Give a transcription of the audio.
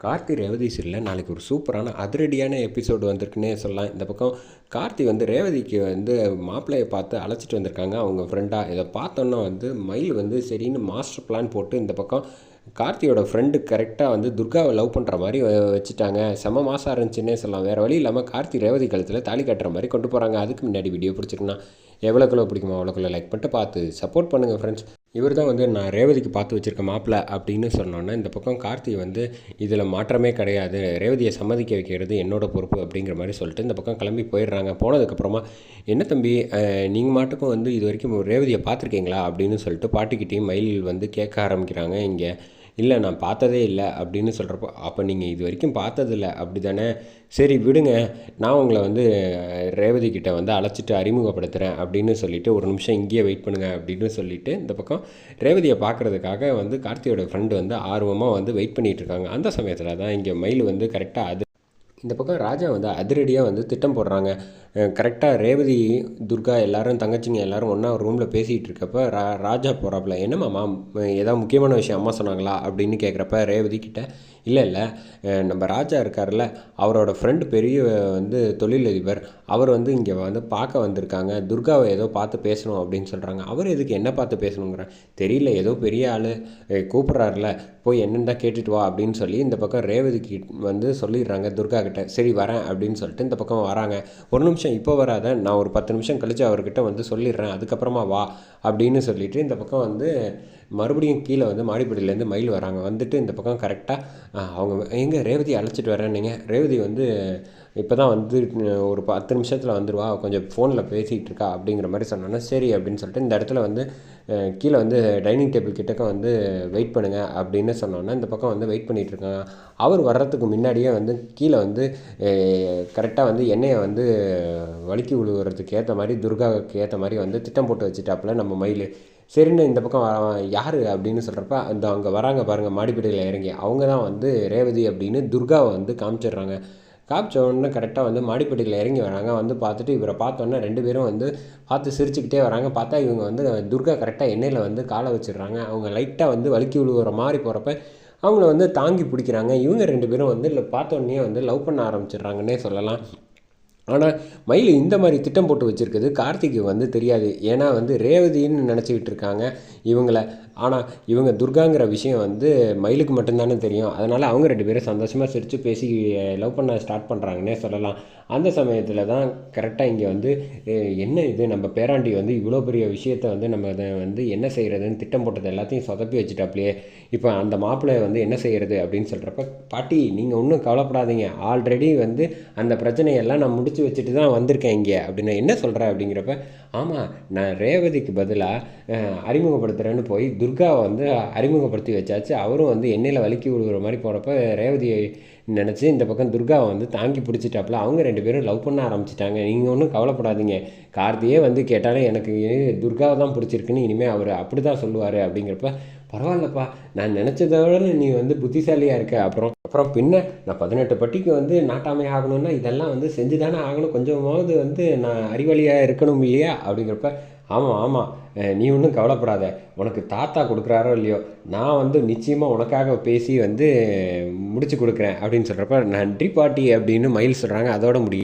கார்த்தி ரேவதி சீரியலில் நாளைக்கு ஒரு சூப்பரான அதிரடியான எபிசோடு வந்திருக்குன்னே சொல்லலாம். இந்த பக்கம் கார்த்தி வந்து ரேவதிக்கு வந்து மாப்பிள்ளையை பார்த்து அழைச்சிட்டு வந்திருக்காங்க. அவங்க ஃப்ரெண்டாக இதை பார்த்தோன்னா வந்து மயில் வந்து சரின்னு மாஸ்டர் பிளான் போட்டு இந்த பக்கம் கார்த்தியோட ஃப்ரெண்டு கரெக்டாக வந்து துர்காவை லவ் பண்ணுற மாதிரி வச்சுட்டாங்க. செம மாதம் இருந்துச்சுன்னே சொல்லலாம். வேறு வழி இல்லாமல் கார்த்தி ரேவதி கழுத்தில் தாலி கட்டுற மாதிரி கொண்டு போகிறாங்க அதுக்கு முன்னாடி வீடியோ பிடிச்சிருக்குன்னா எவ்வளோக்குள்ள பிடிக்குமோ அவ்வளோக்குள்ள லைக் பண்ணிட்டு பார்த்து சப்போர்ட் பண்ணுங்கள் ஃப்ரெண்ட்ஸ் இவர் தான் வந்து நான் ரேவதிக்கு பார்த்து வச்சுருக்க மாப்பிள்ள அப்படின்னு சொன்னோன்னே இந்த பக்கம் கார்த்தி வந்து இதில் மாற்றமே கிடையாது. ரேவதியை சம்மதிக்க வைக்கிறது என்னோட பொறுப்பு அப்படிங்கிற மாதிரி சொல்லிட்டு இந்த பக்கம் கிளம்பி போயிடுறாங்க. போனதுக்கப்புறமா என்ன தம்பி நீங்கள் மாட்டுக்கும் வந்து இது வரைக்கும் ரேவதியை பார்த்துருக்கீங்களா? அப்படின்னு சொல்லிட்டு பாட்டிக்கிட்டேயும் மயில் வந்து கேட்க ஆரம்பிக்கிறாங்க. இங்கே இல்லை நான் பார்த்ததே இல்லை அப்படின்னு சொல்கிறப்போ அப்போ நீங்கள் இது வரைக்கும் பார்த்ததில்ல அப்படி தானே சரி விடுங்க. நான் உங்களை வந்து ரேவதி கிட்டே வந்து அழைச்சிட்டு அறிமுகப்படுத்துகிறேன் அப்படின்னு சொல்லிவிட்டு ஒரு நிமிஷம் இங்கேயே வெயிட் பண்ணுங்க அப்படின்னு சொல்லிவிட்டு இந்த பக்கம் ரேவதியை பார்க்குறதுக்காக வந்து கார்த்தியோட ஃப்ரெண்டு வந்து ஆர்வமாக வந்து வெயிட் பண்ணிகிட்டு இருக்காங்க. அந்த சமயத்தில் தான் இங்கே மயில் வந்து கரெக்டாக அது இந்த பக்கம் ராஜா வந்து அதிரடியாக வந்து திட்டம் போடுறாங்க. கரெக்டாக ரேவதி துர்கா எல்லாரும் தங்கச்சிங்க எல்லாரும் ஒன்றா ரூமில் பேசிகிட்டு இருக்கப்ப ரா ராஜா போகிறாப்புல என்னம்மாம்மா ஏதாவது முக்கியமான விஷயம் அம்மா சொன்னாங்களா? அப்படின்னு கேட்குறப்ப ரேவதி கிட்ட இல்லை இல்லை. நம்ம ராஜா இருக்கார்ல அவரோட ஃப்ரெண்டு பெரிய வந்து தொழிலதிபர். அவர் வந்து இங்கே வந்து பார்க்க வந்திருக்காங்க. துர்காவை ஏதோ பார்த்து பேசணும் அப்படின்னு சொல்கிறாங்க அவர் எதுக்கு என்ன பார்த்து பேசணுங்கிற? தெரியல. ஏதோ பெரிய ஆள் கூப்பிட்றாருல போய் என்னன்னு தான் கேட்டுட்டு வா அப்படின்னு சொல்லி இந்த பக்கம் ரேவதிக்கு வந்து சொல்லிடுறாங்க துர்கா அவர்கிட்ட சரி வரேன் அப்படின்னு சொல்லிட்டு இந்த பக்கம் வராங்க. ஒரு நிமிஷம் இப்போ வராத நான் ஒரு பத்து நிமிஷம் கழித்து அவர்கிட்ட வந்து சொல்லிடுறேன். அதுக்கப்புறமா வா அப்படின்னு சொல்லிவிட்டு இந்த பக்கம் வந்து மறுபடியும் கீழே வந்து மாடிப்படியிலேருந்து மயில் வராங்க. வந்துட்டு இந்த பக்கம் கரெக்டாக அவங்க எங்கே ரேவதி அழைச்சிட்டு வரேன் நீங்கள் ரேவதி வந்து இப்போ தான் வந்து ஒரு பத்து நிமிஷத்தில் வந்துடுவா கொஞ்சம் ஃபோனில் பேசிகிட்டு இருக்கா அப்படிங்கிற மாதிரி சொன்னோன்னா சரி அப்படின்னு சொல்லிட்டு இந்த இடத்துல வந்து கீழே வந்து டைனிங் டேபிள் கிட்டக்க வந்து வெயிட் பண்ணுங்கள் அப்படின்னு சொன்னோன்னா இந்த பக்கம் வந்து வெயிட் பண்ணிகிட்டு இருக்காங்க அவர் வர்றதுக்கு முன்னாடியே வந்து கீழே வந்து கரெக்டாக வந்து எண்ணெயை வந்து வழுக்கி விழுவுறதுக்கு ஏற்ற மாதிரி துர்காவுக்கு ஏற்ற மாதிரி வந்து திட்டம் போட்டு வச்சுட்டாப்புல நம்ம மயில். சரின்னு இந்த பக்கம் வ- யார் அப்படின்னு சொல்கிறப்ப அந்த அங்கே வராங்க பாருங்கள் மாடிப்படியில் இறங்கி அவங்க தான் வந்து ரேவதி அப்படின்னு துர்காவை வந்து காமிச்சிடுறாங்க. காமிச்ச உடனே கரெக்டாக வந்து மாடிப்பட்டியில் இறங்கி வராங்க. வந்து பார்த்துட்டு இவரை பார்த்தோன்னே ரெண்டு பேரும் வந்து பார்த்து சிரிச்சுக்கிட்டே வராங்க. பார்த்தா இவங்க வந்து துர்கா கரெக்டாக எண்ணெயில் வந்து காலை வச்சிடுறாங்க. அவங்க லைட்டாக வந்து வலுக்கி விழுவுற மாதிரி போகிறப்ப அவங்கள வந்து தாங்கி பிடிக்கிறாங்க. இவங்க ரெண்டு பேரும் வந்து இல்லை பார்த்தோன்னே வந்து லவ் பண்ண ஆரம்பிச்சிடுறாங்கன்னே சொல்லலாம். ஆனால் மயில் இந்த மாதிரி திட்டம் போட்டு வச்சுருக்குது. கார்த்திக்கு வந்து தெரியாது. ஏன்னா வந்து ரேவதின்னு நினச்சிக்கிட்டு இருக்காங்க. இவங்களை ஆனால் இவங்க துர்காங்கிற விஷயம் வந்து மயிலுக்கு மட்டும்தானே தெரியும். அதனால் அவங்க ரெண்டு பேரும் சந்தோஷமாக சிரித்து பேசி லவ் பண்ண ஸ்டார்ட் பண்ணுறாங்கன்னே சொல்லலாம். அந்த சமயத்தில் தான் கரெக்டாக இங்கே வந்து என்ன இது? நம்ம பேராண்டி வந்து இவ்வளோ பெரிய விஷயத்த வந்து நம்ம அதை வந்து என்ன செய்கிறதுன்னு திட்டம் போட்டது எல்லாத்தையும் சொதப்பி வச்சுட்டாப்லையே. இப்போ அந்த மாப்பிள்ளை வந்து என்ன செய்கிறது அப்படின்னு சொல்கிறப்ப பாட்டி நீங்கள் ஒன்றும் கவலைப்படாதீங்க. ஆல்ரெடி வந்து அந்த பிரச்சனையெல்லாம் நான் முடிச்சு வச்சுட்டு தான் வந்திருக்கேன் இங்கே. அப்படின்னு என்ன சொல்கிறேன் அப்படிங்கிறப்ப ஆமாம் நான் ரேவதிக்கு பதிலாக அறிமுகப்படுத்துகிறேன்னு போய் துர்காவை வந்து அறிமுகப்படுத்தி வச்சாச்சு. அவரும் வந்து எண்ணெயில் வலிக்கி விழுகிற மாதிரி போகிறப்ப ரேவதியை நினச்சி இந்த பக்கம் துர்காவை வந்து தாங்கி பிடிச்சிட்டாப்புல அவங்க ரெண்டு பேரும் லவ் பண்ண ஆரம்பிச்சிட்டாங்க. நீங்கள் ஒன்றும் கவலைப்படாதீங்க. கார்த்தியே வந்து கேட்டாலே எனக்கு துர்காவை தான் பிடிச்சிருக்குன்னு இனிமேல் அவர் அப்படி தான் சொல்லுவார் அப்படிங்கிறப்ப பரவாயில்லப்பா. நான் நினச்சதை விட நீ வந்து புத்திசாலியாக இருக்க. அப்புறம் அப்புறம் பின்ன நான் பதினெட்டு பட்டிக்கு வந்து நாட்டாமை ஆகணும்னா இதெல்லாம் வந்து செஞ்சு தானே ஆகணும். கொஞ்சமாவது வந்து நான் அறிவாளியாக இருக்கணும் இல்லையா? அப்படிங்கிறப்ப ஆமாம் ஆமாம் நீ ஒன்றும் கவலைப்படாத. உனக்கு தாத்தா கொடுக்குறாரோ இல்லையோ நான் வந்து நிச்சயமாக உனக்காக பேசி வந்து முடிச்சு கொடுக்குறேன் அப்படின்னு சொல்கிறப்ப நன்றி பாட்டி அப்படின்னு மயில் சொல்கிறாங்க அதோட முடியும்.